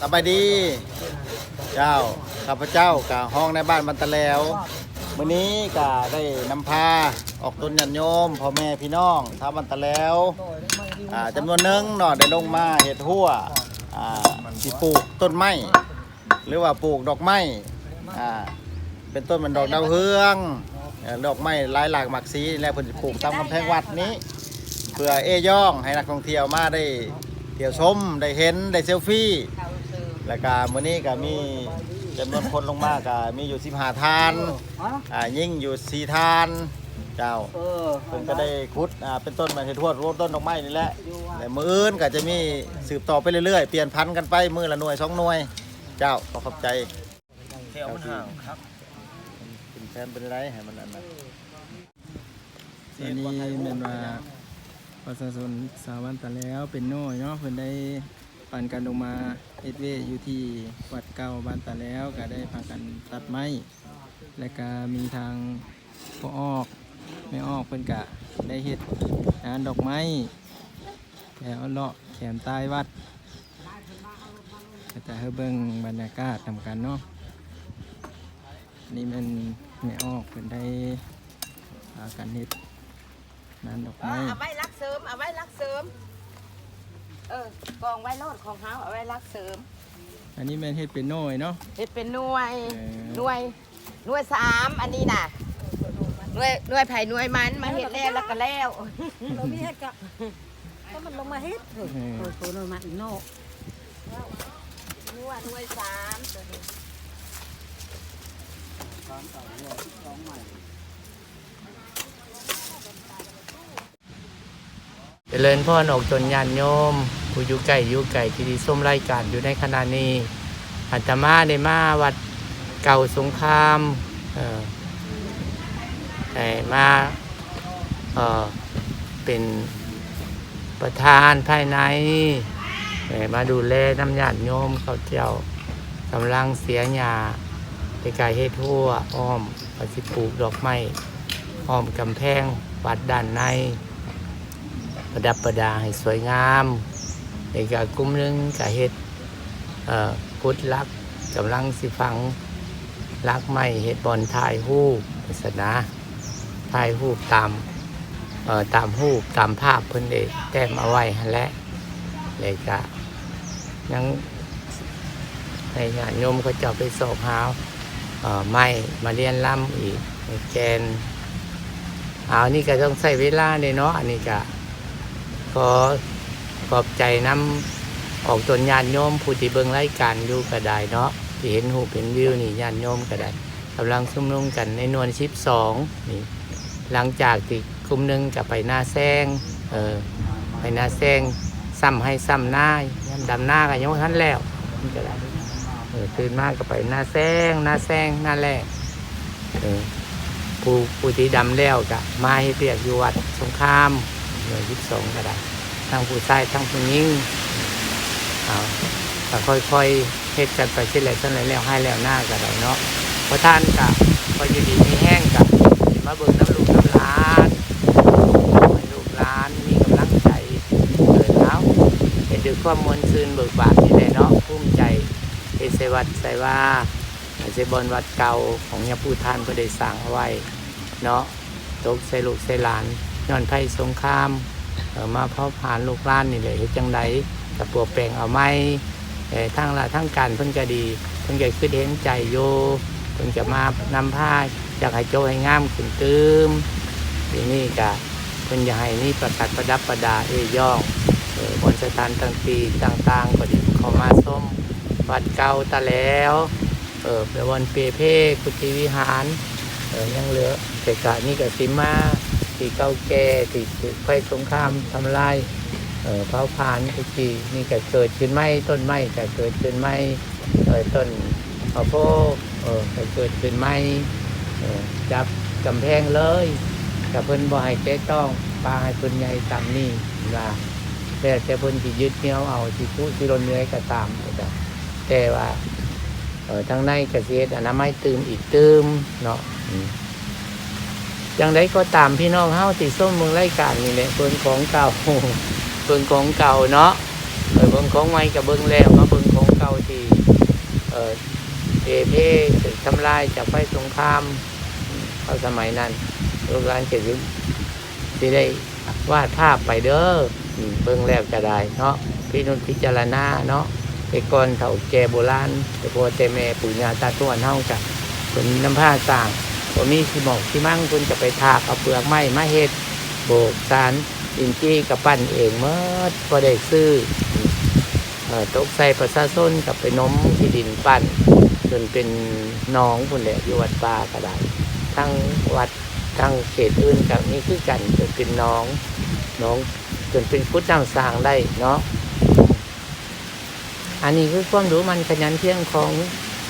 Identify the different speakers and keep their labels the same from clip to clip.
Speaker 1: สบายดี เจ้าข้าพเจ้ากับห้องในบ้านมันตะแล้วมื้อนี้ก็ได้นำพาออกต้นยันโยมพ่อแม่พี่น้องท้ามันตะแล้วอ่าจำนวนหนึงเนาะได้ลงมาเห็ดหัวอ่าสิปลูกต้นไม้หรือว่าปลูกดอกไม้อ่าเป็นต้นมันดอกดาวเฮืองดอกไม้หลายหลากหมากสีและเพิ่นปลูกตามกำแพงวัดนี้ เพื่อเอย่องให้นักท่องเที่ยวมาได้เที่ยวชมได้เห็นได้เซลฟี่ แล้วก็มื้อนี้ก็มีจำนวนคนลงมากก็มีอยู่15ทานอ่ายิ่งอยู่ 4 ทาน เจ้า
Speaker 2: เออ
Speaker 1: เพิ่นก็ได้คุดอ่าเป็นต้นไม้เห็ดทวดต้นดอกไม้นี่แหละแต่มื้ออื่นก็จะมีสืบต่อไปเรื่อยๆ เปลี่ยนพันธุ์กันไปมื้อละหน่วยสองหน่วย เจ้าขอขอบใจ
Speaker 2: เที่ยวมันห่างครับ
Speaker 1: เป็นแฟนเป็นไรให้มันอันนั้น
Speaker 3: อันนี้เป็นว่าประชาชนสาวันตะแล้วเป็นน้อยเนาะเพิ่นได้ ปั่นกันลงมาเอ็ดเวอยู่ที่วัดเก่าบ้านตะแล้วก็ได้พากันตัดไม้ และก็มีทางพ่อออกไม่ออกเพิ่นกะได้เฮ็ดงานดอกไม้แถวเลาะแขมใต้วัดจะให้เบิ่งบรรยากาศทำกันเนาะนี่มันไม่ออกเพิ่นได้พากันเฮ็ดงานดอกไม้
Speaker 4: เอาไว้รักเสริมเอาไว้รักเสริม เออกองไว้โลดของเฮาเอาไว้รักเสริม
Speaker 3: อันนี้แม่นเฮ็ดเป็นน้อยเนาะ
Speaker 4: เฮ็ดเป็นหน่วย
Speaker 3: เออ
Speaker 4: หน่วยหน่วยสามอันนี้น่ะหน่วยหน่วยไผ่หน่วยมันมาเฮ็ดแล้วแล้วก็แล้ว
Speaker 5: เราไม่เฮ็ดก็ก็มันลงมาเฮ็ดเถอะโอ้โหลงมาอีกโน่
Speaker 4: หน่วยหน่วยสามตัวนี้
Speaker 6: เจริญพ่อหนกจนญาณโยม ผู้อยู่ไก่อยู่ไก่ที่ดีส้มไรายการอยู่ในขณะนี้อัตมาได้มาวัดเก่าสงครามเอ่อมาเอ่อเป็นประธานภายในมาดูแลน้ำญาติโยมเขาเจ้ากำลังเสียหญ้าในกายเฮ็ดทั่วอ้อมปฏิปลูกดอกไม้อ้อมกำแพงวัดด้านใน ประดับประดาให้สวยงามในการกลุ่มนึงกะเฮ็ดพุทธลักษ์กำลังสิฟังลักไม้เฮ็ดบอลถ่ายรูปศาสนาถ่ายรูปตามตามรูปตามภาพเพิ่นได้แต้มเอาไว้และเลยกะยังให้ญาติโยมเขาจะไปสอบหาไม้มาเรียนล่ำอีกแกนเอานี่ก็ต้องใช้เวลาเลยเนาะอันนี้ก็ อขอบใจน้ำออกตนญาติโยมผู้ที่เบิ่งรายการอยู่ก็ได้เนาะที่เห็นหูเห็นวิวนี่ญาติโยมก็ได้กำลังซุ่มนุ่มกันในนวลชิปสองนี่หลังจากที่กลุ่มหนึ่งกับไปหน้าแซงเออไปหน้าแซงซ้ำให้ซ้ำหน้าดำหน้ากันยังไม่ทันแล้วก็ได้เออตื่นมากก็ไปหน้าแซงหน้าแซงหน้าแรกเออผู้ผู้ที่ดำแล้วก็มาให้เรียกอยู่วัดสงคราม หน่วยยี่สิบสองก็ได้ทั้งผู้ชายทั้งผู้หญิงเอาแต่ค่อยๆเฮ็ดกันไปเช่นไรเช่นไรแล้วให้แล้วหน้าก็ได้เนาะเพราะท่านกับพออยู่ดีมีแห้งกับมาเบิ่งน้ำลูกน้ำหลานลูกหลานมีกำลังใจเกิดแล้วเห็นด้วยความมวลซืนเบิกบานนี่แหละเนาะภูมิใจเอเสวัดใส่ว่าเสบอนวัดเก่าของยาผู้ท่านก็ได้สร้างเอาไว้เนาะตกใส่ลูกใส่หลาน ย้อนภัยสงครามมาเผาผ่านลูกล้านนี่เลยเฮ็ดจังไดกับปลวแปลงเอาไม่ทั้งละทั้งการเพิ่นก็ดีเพิ่นก็คือเห็นใจโยเพิ่นจะมานำผ้าอยากให้โจให้งามขึ้นตืมทีนี้ก็เพิ่นอยากให้นี่ประกัดประดับประดาเอย่องบนสถานต่างปีต่างๆก็ดีเข้ามาส้มวัดเก่าตะแล้วเออไปวันเปเพกุฏิวิหารเออยังเหลือแต่กะนี่ก็สิมา ที่เก่าแก่ที่ไฟสงครามทำลายเผาผลาญทุกทีนี่ก็เกิดขึ้นไหมต้นไม้ก็เกิดขึ้นไหมเอ่อต้นข้าวโพดเก็เกิดขึ้นไหมเอ่อจับกำแพงเลยกับเพิ่นบ่ให้แก้ต้องปลาให้เพิ่นใหญ่ตามนี่ว่าแต่แต่เพิ่นสิยึดเหนี่ยวเอาสิผู้สิรนเนื้อยก็ตามแต่แต่ว่าทางในเกษตรอนามัยตืมอีกตืมเนาะ อย่างไรก็ตามพี่น้องเฮาติส้มเมืองไร่การนี่แหละเบิ่งของเก่าเบิ่งของเก่าเนาะเออเบิ่งของใหม่กับเบิ่งแล้วมาเบิ่งของเก่าที่เออเอเพถึงทำลายจากไฟสงครามเขาสมัยนั้นลูกหลานเจ็ดยุคที่ได้วาดภาพไปเด้อเบิ่งแล้วจะได้เนาะพี่นุนพิจารณาเนาะแต่ก่อนเฒ่าแก่โบราณแต่พอแต่แม่ปู่ย่าตาทวดเฮาจ้ะเป็นน้ำผ้าสร้าง บ่มีสิหมอกสิมั่งคุณจะไปทากเอาเปลือกไม้มาเฮ็ดโบกสารอินจี้กับปั้นเองเมื่อพอได้ซื้อเอ่อตกใส่ประชาชนกับไปนมที่ดินปั้นจนเป็นน้องพุ่นแหละอยู่วัดป่าก็ได้ทั้งวัดทั้งเขตอื่นกับนี้คือกันจนเป็นน้องน้องจนเป็นพุทธน้ำสร้างได้เนาะอันนี้คือความรู้มันขยันเที่ยงของ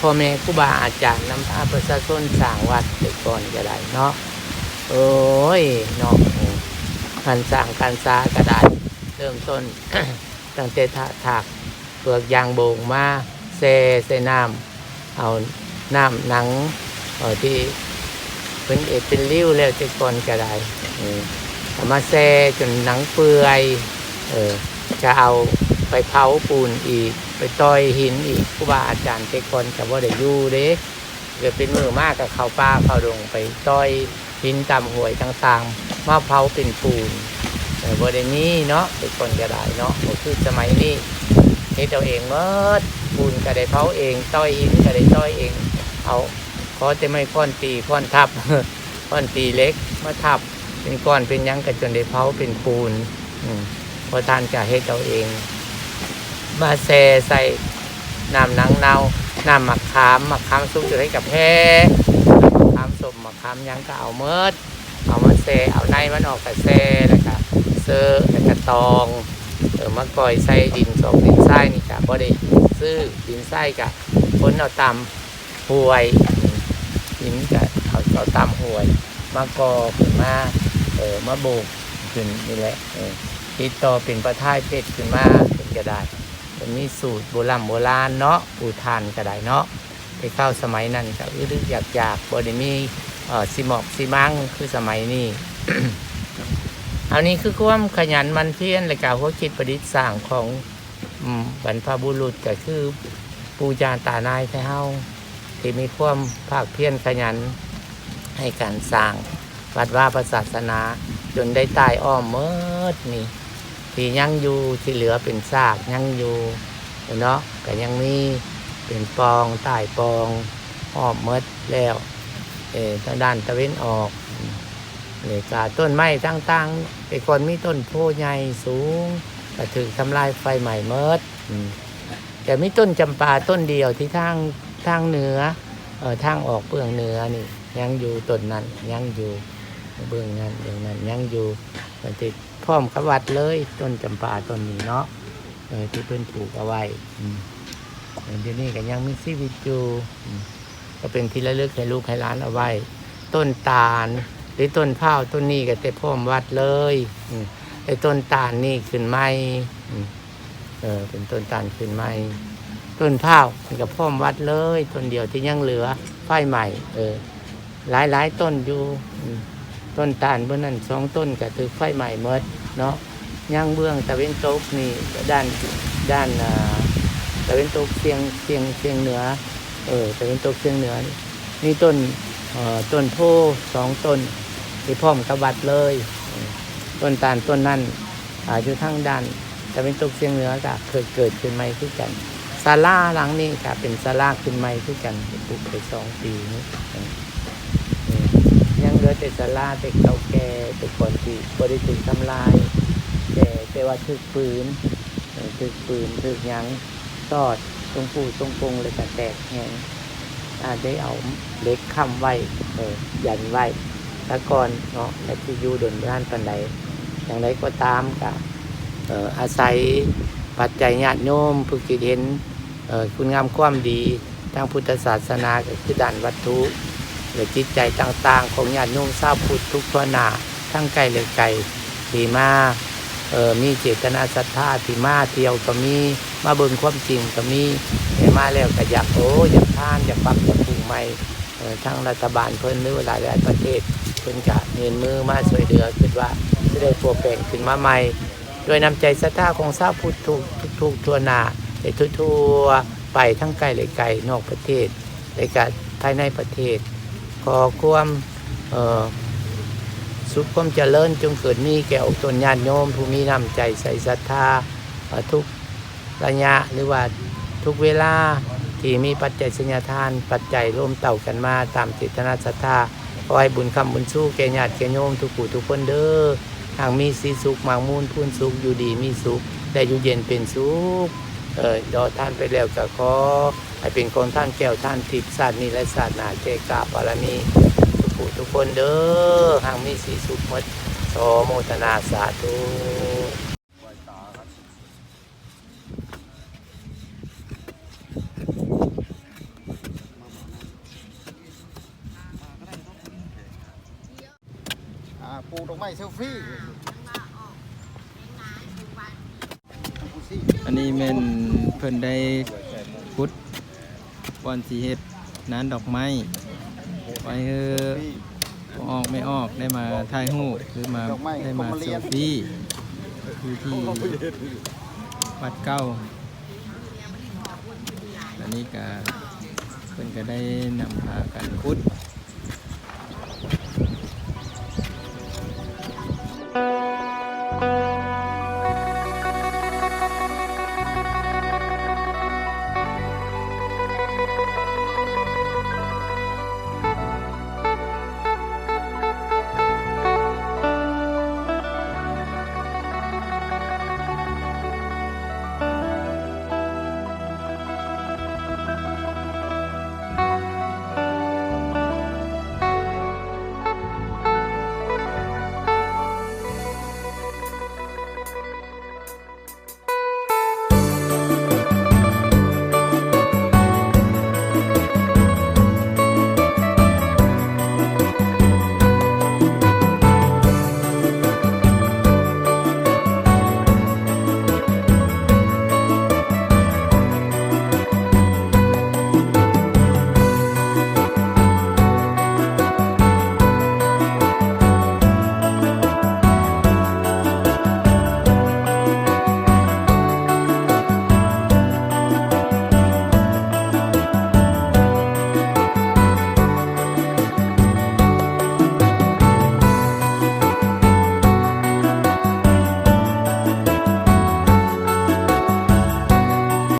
Speaker 6: พ่อแม่ครูบาอาจารย์นำพาประชาชนสร้างวัดแต่ก่อนก็ได้เนาะโอ้ยเนาะการสร้างการสาก็ได้เริ่มต้นตั้งแต่ถาถากเปลือกยางโบงมาเซใส่น้ำเอาน้ำหนังออที่เป็นเอเป็นริ้วแล้วแต่ก่อนก็ได้เออเอามาแซ่จนหนังเปื่อยเออจะเอาไปเผาปูนอีก ไปต่อยหินอีกครูบาอาจารย์แต่ก่อนกับว่าได้อยู่เด้เกิดเป็นมือมากกับเขาป้าเขาดงไปต่อยหินตามหวยต่างๆมาเผาเป็นปูนเออบ่ได้นี้เนาะแต่ก่อนก็ได้เนาะบ่คือสมัยนี้เฮ็ดเอาเองเมื่อปูนก็ได้เผาเองต้อยหินก็ได้ต้อยเองเอาขอแต่ไม่ค้อนตีค้อนทับค้อนตีเล็กมาทับเป็นก้อนเป็นยังก็จนได้เผาเป็นปูนอืมพอทานจะเฮ็ดเอาเอง มาแซ่ใส่น้ำนังเนาน้ำมะขามมะขามสุกจะได้กับแพ้มะขามสมมะขามยังก็เอาเมิดเอามาแซ่เอาในมันออกกับแซ่แล้วก็เซอร์แล้วก็ตองเออมะกอยใส่ดินสองดินทรายนี่จ้ะบ่ได้ซื้อดินทรายกะคนเอาตำห่วยดินกะเอาเอาตำห่วยมากอขึ้นมาเออมาโบกขึ้นนี่แหละเออติดต่อเป็นประทายเป็ดขึ้นมาเป็นกระดาษมันมีสูตรโบราณโบราณเนาะปูทานกระไดเนาะไปเข้าสมัยนั้นก็อึดอยากๆบ่ได้มีเอ่อสิหมอกสิมังคือสมัยนี้ อันนี้คือความขยันมันเพียรและการหัวคิดประดิษฐ์สร้างของบรรพบุรุษก็คือปูจารตานายไทเฮาที่มีความภาคเพียรขยันให้การสร้างวัดว่าพระศาสนาจนได้ตายอ้อมเมิดนี่ ที่ยังอยู่ที่เหลือเป็นซากยังอยู่เนาะก็ยังมีเป็นปองใต้ปองอ้อมเมดแล้วเออทางด้านตะเวนออกนี่กาต้นไม้ต่างๆแต่ก่อนมีต้นโพใหญ่สูงก็ถือทำลายไฟใหม่เมดแต่มีต้นจำปาต้นเดียวที่ทางทางเหนือเออทางออกเบื้องเหนือนี่ยังอยู่ต้นนั้นยังอยู่เบื้องนั้นเบื้องนั้นยังอยู่ มันติดพร้อมกับวัดเลย ต้นจำปาต้นนี้เนาะเออที่เพิ่นปลูกเอาไว้อืมเดี๋ยวนี้ก็ยังมีชีวิตอยู่ก็เป็นที่ระลึกให้ลูกให้หลานเอาไว้ ต้นตาลหรือต้นข้าต้นนี้ก็แต่พ่อมวัดเลยไอ้ต้นตาลนี่ขึ้นไม้เออเป็นต้นตาลขึ้นไม้ต้นข้ามันก็พ่อมวัดเลย ต้นเดียวที่ยังเหลือไฟใหม่ เออ หลายหลายต้นอยู่อื ต้นตาลเบื้อนั้นสองต้นก็ถือไฟใหม่เมดเนาะย่างเบื้องตะเวนตกนี่ด้านด้านอ่าตะเวนตกเชียงเชียงเชียงเหนือเออตะเวนตกเชียงเหนือนี่ต้นเอ่อต้นโพสองต้นที่พร้อมกับวัดเลย ต้นตาลต้นนั่นอายู่ทั้งด้านจะเป็นตกเสียงเหนือก็เคยเกิดขึ้นใหม่ขึ้นกันศาลาหลังนี้ก็เป็นศาลาขึ้นใหม่ขึ้นกันปลูกไปสองปีนี้ เหลือแต่ศาลาแต่เก่าแก่แต่ก่อนที่บริสุทธิ์ทำลาย แต่แต่ว่าถึกปืนเออถึกปืนถึกยังตอดตรงปูตรงปงเลยก็แตกแหงอาจได้เอาเล็กค้ำไว้เออยันไว้แล้วก่อนเนาะแต่ที่อยู่ดนร้านปันใดอย่างไรก็ตามกับเอ่ออาศัยปัจจัยญาติโยมผู้คิดเห็นเอ่อคุณงามความดีทางพุทธศาสนาก็คือด้านวัตถุ หรือจิตใจต่างๆ ของญาติโยมทราบพุทธทุกทั่วหนาทั้งไกลและไกลที่มาเอ่อมีเจตนาศรัทธาที่มาเที่ยวก็มีมาเบิ่งความจริงก็มีเห็นมาแล้วก็อยากโอ้อยากทานอยากปรับอยากปรุงใหม่เอ่อทั้งรัฐบาลเพิ่นหรือว่าหลายหลายประเทศเพิ่นกะเงินมือมาช่วยเหลือคิดว่าจะได้ตัวแปลงขึ้นมาใหม่ด้วยน้ำใจศรัทธาของชาวพุทธทุกทุกทั่วหนาในทั่วไปทั้งไกลและไกลนอกประเทศและก็ภายในประเทศ ขอความสุขความเจริญจงเกิดมีแก่อกตนญาติโยมผู้มีน้ำใจใส่ศรัทธาทุกระยะหรือว่าทุกเวลาที่มีปัจจัยสัญญาทาน ปัจจัยร่วมเต่ากันมาตามเจตนาศรัทธาขอให้บุญคำบุญสู้แก่ญาติแก่โยมทุกผู้ทุกคนเด้อหากมีสีสุขมากมูลพูนสุขอยู่ดีมีสุขได้อยู่เย็นเป็นสุขเออดอท่านไปแล้วก็ขอ ให้เป็นคนท่านแก้วท่านทิพย์ศาสตร์นี้และศาสตร์หนาเจกาบารมีทุกผู้ทุกคนเด้อหางมีสีสุขหมดโสโมทนาสาธุ
Speaker 1: อ่าปลูกดอกไม้เซลฟี่
Speaker 3: อันนี้แม่นเพิ่นได้พุด่อนสีเห็ดนั้นดอกไม้ไปเออออกไม่ออกได้มาถ่ายหูหรือมาได้มาเซลฟี่คือที่วัดเก้าอันนี้ก็เพิ่นก็ได้นำพากันพุด